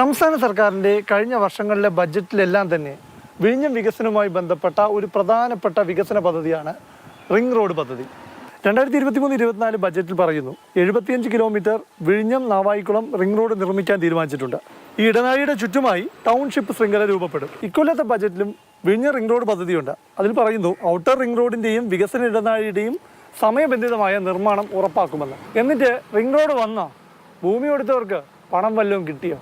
സംസ്ഥാന സർക്കാരിന്റെ കഴിഞ്ഞ വർഷങ്ങളിലെ ബജറ്റിലെല്ലാം തന്നെ വിഴിഞ്ഞം വികസനവുമായി ബന്ധപ്പെട്ട ഒരു പ്രധാനപ്പെട്ട വികസന പദ്ധതിയാണ് റിംഗ് റോഡ് പദ്ധതി. രണ്ടായിരത്തി ഇരുപത്തി മൂന്ന് ഇരുപത്തിനാല് ബജറ്റിൽ പറയുന്നു എഴുപത്തിയഞ്ച് കിലോമീറ്റർ വിഴിഞ്ഞം നാവായിക്കുളം റിംഗ് റോഡ് നിർമ്മിക്കാൻ തീരുമാനിച്ചിട്ടുണ്ട്. ഈ ഇടനാഴിയുടെ ചുറ്റുമായി ടൗൺഷിപ്പ് ശൃംഖല രൂപപ്പെടും. ഇക്കൊല്ലത്തെ ബജറ്റിലും വിഴിഞ്ഞ റിംഗ് റോഡ് പദ്ധതിയുണ്ട്. അതിൽ പറയുന്നു ഔട്ടർ റിംഗ് റോഡിന്റെയും വികസന ഇടനാഴിയുടെയും സമയബന്ധിതമായ നിർമ്മാണം ഉറപ്പാക്കുമെന്ന്. എന്നിട്ട് റിംഗ് റോഡ് വന്ന? ഭൂമി കൊടുത്തവർക്ക് പണം വല്ലതും കിട്ടിയോ?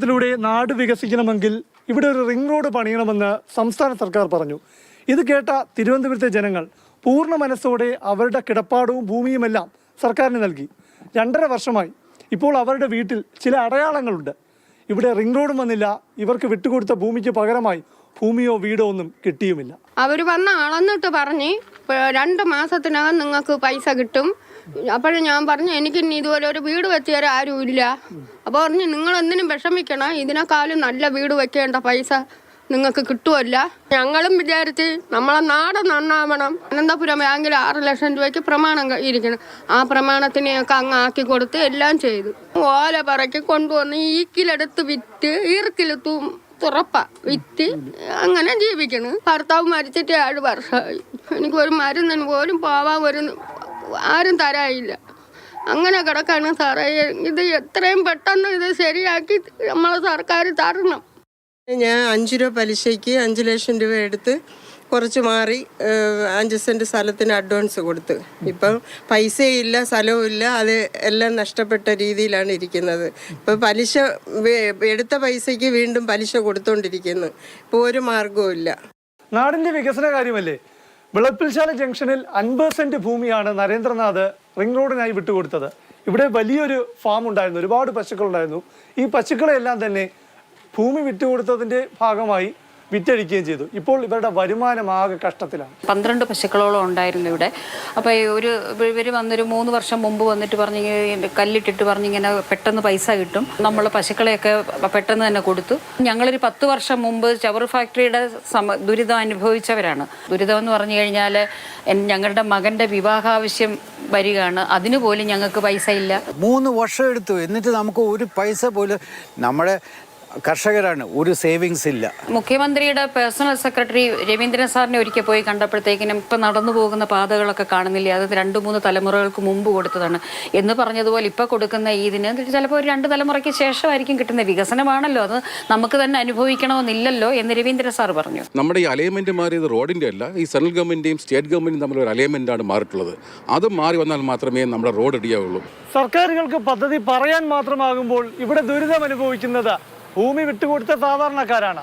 തുറമുഖത്തിലൂടെ നാട് വികസിക്കണമെങ്കിൽ ഇവിടെ ഒരു റിംഗ് റോഡ് പണിയണമെന്ന് സംസ്ഥാന സർക്കാർ പറഞ്ഞു. ഇത് കേട്ട തിരുവനന്തപുരത്തെ ജനങ്ങൾ പൂർണ മനസ്സോടെ അവരുടെ കിടപ്പാടവും ഭൂമിയുമെല്ലാം സർക്കാരിന് നൽകി. രണ്ടര വർഷമായി ഇപ്പോൾ അവരുടെ വീട്ടിൽ ചില അടയാളങ്ങളുണ്ട്. ഇവിടെ റിംഗ് റോഡും വന്നില്ല. ഇവർക്ക് വിട്ടുകൊടുത്ത ഭൂമിക്ക് പകരമായി ഭൂമിയോ വീടോ ഒന്നും കിട്ടിയുമില്ല. അവർ വന്ന അളന്നിട്ട് പറഞ്ഞ് "ഇപ്പൊ രണ്ട് മാസത്തിനകം നിങ്ങൾക്ക് പൈസ കിട്ടും. അപ്പോഴും ഞാൻ പറഞ്ഞു എനിക്ക് ഇനി ഇതുപോലെ ഒരു വീട് വെച്ച് ആരും ഇല്ല. അപ്പോൾ പറഞ്ഞു നിങ്ങൾ എന്തിനും വിഷമിക്കണം. ഇതിനേക്കാളും നല്ല വീട് വെക്കേണ്ട പൈസ നിങ്ങൾക്ക് കിട്ടുമല്ല ഞങ്ങളും വിചാരിച്ച് നമ്മളെ നാട് നന്നാവണം. അനന്തപുരം ബാങ്കിൽ ആറ് ലക്ഷം രൂപയ്ക്ക് പ്രമാണം ഇരിക്കണം. ആ പ്രമാണത്തിനെയൊക്കെ അങ്ങ് ആക്കി കൊടുത്ത് എല്ലാം ചെയ്തു. ഓല പറക്കി കൊണ്ടുവന്ന് ഈക്കിലെടുത്ത് വിറ്റ് ഈർക്കിൽ തൂ തുറപ്പ വിറ്റ് അങ്ങനെ ജീവിക്കണ്. ഭർത്താവ് മരിച്ചിട്ട് ഏഴ് വർഷമായി. എനിക്ക് ഒരു മരുന്നിന് പോലും പോവാൻ ഒരു ആരും തരായില്ല അങ്ങനെ കിടക്കാണ് സാറേ. ഇത് എത്രയും പെട്ടെന്ന് ഇത് ശരിയാക്കി നമ്മളെ സർക്കാർ തരണം. ഞാൻ അഞ്ച് രൂപ പലിശയ്ക്ക് അഞ്ച് ലക്ഷം രൂപ എടുത്ത് കുറച്ച് മാറി അഞ്ച് സെന്റ് സ്ഥലത്തിന് അഡ്വാൻസ് കൊടുത്ത്. ഇപ്പം പൈസയില്ല സ്ഥലവും ഇല്ല അത് എല്ലാം നഷ്ടപ്പെട്ട രീതിയിലാണ് ഇരിക്കുന്നത്. ഇപ്പം പലിശ എടുത്ത പൈസയ്ക്ക് വീണ്ടും പലിശ കൊടുത്തോണ്ടിരിക്കുന്നു. ഇപ്പോൾ ഒരു മാർഗവും ഇല്ല. നാടിന്റെ വികസന കാര്യമല്ലേ? വിളപ്പിൽശാല ജംഗ്ഷനിൽ അൻപത് സെന്റ് ഭൂമിയാണ് നരേന്ദ്രനാഥ് റിംഗ് റോഡിനായി വിട്ടുകൊടുത്തത്. ഇവിടെ വലിയൊരു ഫാം ഉണ്ടായിരുന്നു ഒരുപാട് പശുക്കളുണ്ടായിരുന്നു. ഈ പശുക്കളെല്ലാം തന്നെ ഭൂമി വിട്ടുകൊടുത്തതിന്റെ ഭാഗമായി വിറ്റഴിക്കുകയും ചെയ്തു. ഇപ്പോൾ ഇവരുടെ വരുമാനം ആകെ കഷ്ടത്തിലാണ്. പന്ത്രണ്ട് പശുക്കളോളം ഉണ്ടായിരുന്നു ഇവിടെ. അപ്പോൾ ഒരു ഇവർ വന്നൊരു മൂന്ന് വർഷം മുമ്പ് വന്നിട്ട് പറഞ്ഞ് കല്ലിട്ടിട്ട് പറഞ്ഞ് ഇങ്ങനെ പെട്ടെന്ന് പൈസ കിട്ടും. നമ്മൾ പശുക്കളെയൊക്കെ പെട്ടെന്ന് തന്നെ കൊടുത്തു. ഞങ്ങളൊരു പത്ത് വർഷം മുമ്പ് ചവർ ഫാക്ടറിയുടെ സമ ദുരിതം അനുഭവിച്ചവരാണ്. ദുരിതം എന്ന് പറഞ്ഞു കഴിഞ്ഞാൽ ഞങ്ങളുടെ മകന്റെ വിവാഹാവശ്യം വരികയാണ്. അതിന് പോലും ഞങ്ങൾക്ക് പൈസ ഇല്ല. മൂന്ന് വർഷം എടുത്തു. എന്നിട്ട് നമുക്ക് ഒരു പൈസ പോലും നമ്മുടെ കർഷകരാണ് ഒരു സേവിങ്സ് ഇല്ല. മുഖ്യമന്ത്രിയുടെ പേഴ്സണൽ സെക്രട്ടറി രവീന്ദ്രൻ സാറിനെ ഒരിക്കൽ പോയി കണ്ടപ്പോഴത്തേക്കിനും ഇപ്പം നടന്നു പോകുന്ന പാതകളൊക്കെ കാണുന്നില്ല? അത് രണ്ട് മൂന്ന് തലമുറകൾക്ക് മുമ്പ് കൊടുത്തതാണ്. എന്ന് പറഞ്ഞതുപോലെ ഇപ്പം കൊടുക്കുന്ന ഇതിന് ചിലപ്പോൾ ഒരു രണ്ട് തലമുറയ്ക്ക് ശേഷമായിരിക്കും കിട്ടുന്ന വികസനമാണല്ലോ അത് നമുക്ക് തന്നെ അനുഭവിക്കണമെന്നില്ലല്ലോ എന്ന് രവീന്ദ്രൻ സാർ പറഞ്ഞു. നമ്മുടെ ഈ അലൈൻമെന്റ് മാറിയത് റോഡിന്റെ അല്ല ഈ സെൻട്രൽ ഗവൺമെന്റിന്റെയും സ്റ്റേറ്റ് ഗവൺമെന്റും തമ്മിൽ ഒരു അലൈൻമെന്റ് ആണ് മാറിയിട്ടുള്ളത്. അത് മാറി വന്നാൽ മാത്രമേ നമ്മുടെ റോഡ് റെഡിയാവുള്ളൂ സർക്കാരുകൾക്ക് പദ്ധതി പറയാൻ മാത്രമാകുമ്പോൾ ഇവിടെ ദുരിതം അനുഭവിക്കുന്നത് ഭൂമി വിട്ടുകൊടുത്ത സാധാരണക്കാരാണ്.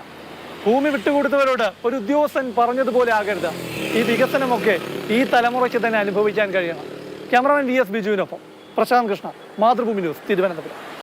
ഭൂമി വിട്ടുകൊടുത്തവരോട് ഒരു ഉദ്യോഗസ്ഥൻ പറഞ്ഞതുപോലെ ആകരുത്. ഈ വികസനമൊക്കെ ഈ തലമുറയ്ക്ക് തന്നെ അനുഭവിക്കാൻ കഴിയണം. ക്യാമറമാൻ വി എസ് ബിജുവിനൊപ്പം പ്രശാന്ത് കൃഷ്ണ മാതൃഭൂമി ന്യൂസ് തിരുവനന്തപുരം.